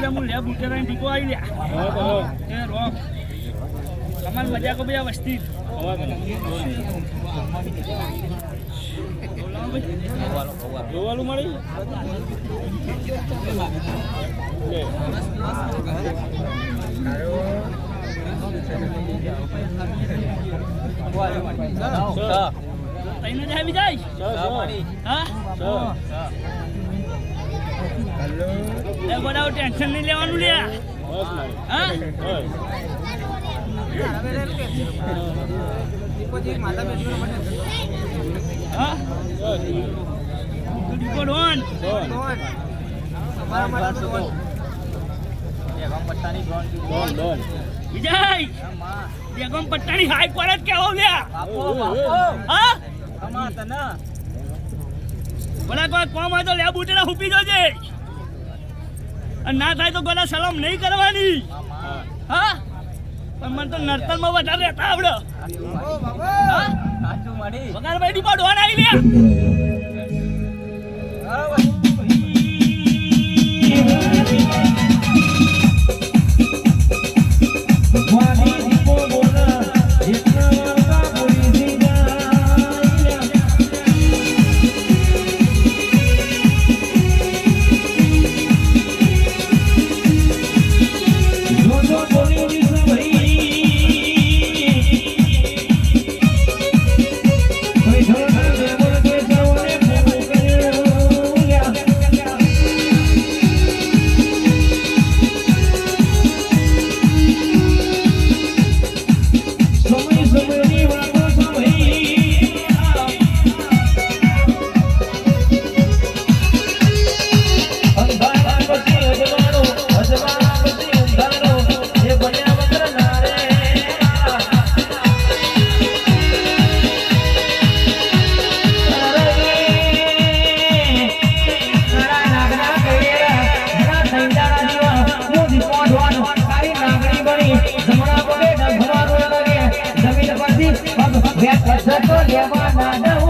લે હું લે બુટે રહીને ટીકો આવી બરાબર એ રો તમારે મજા કો ભાઈ વસ્તી. જોવાનું મળી? લે. તઈને જાય બી જાય? સર, હા? બધા ટેન્શન નહીં લેવાનું હા? બેગમ પટ્ટાની હાઈ પર જ કેવો લ્યા. હા? ભલા કોઈ કોમ હોય તો લે બુટેલા હુપી જોજે. ના થાય તો ગોડા સલામ નહીં કરવાની. હા. હા પણ મને તો નર્તનમાં વધારે રહેતા આવડે. હા? વગાર ભાઈ ડીપા ડોન આવી લ્યા લેવાના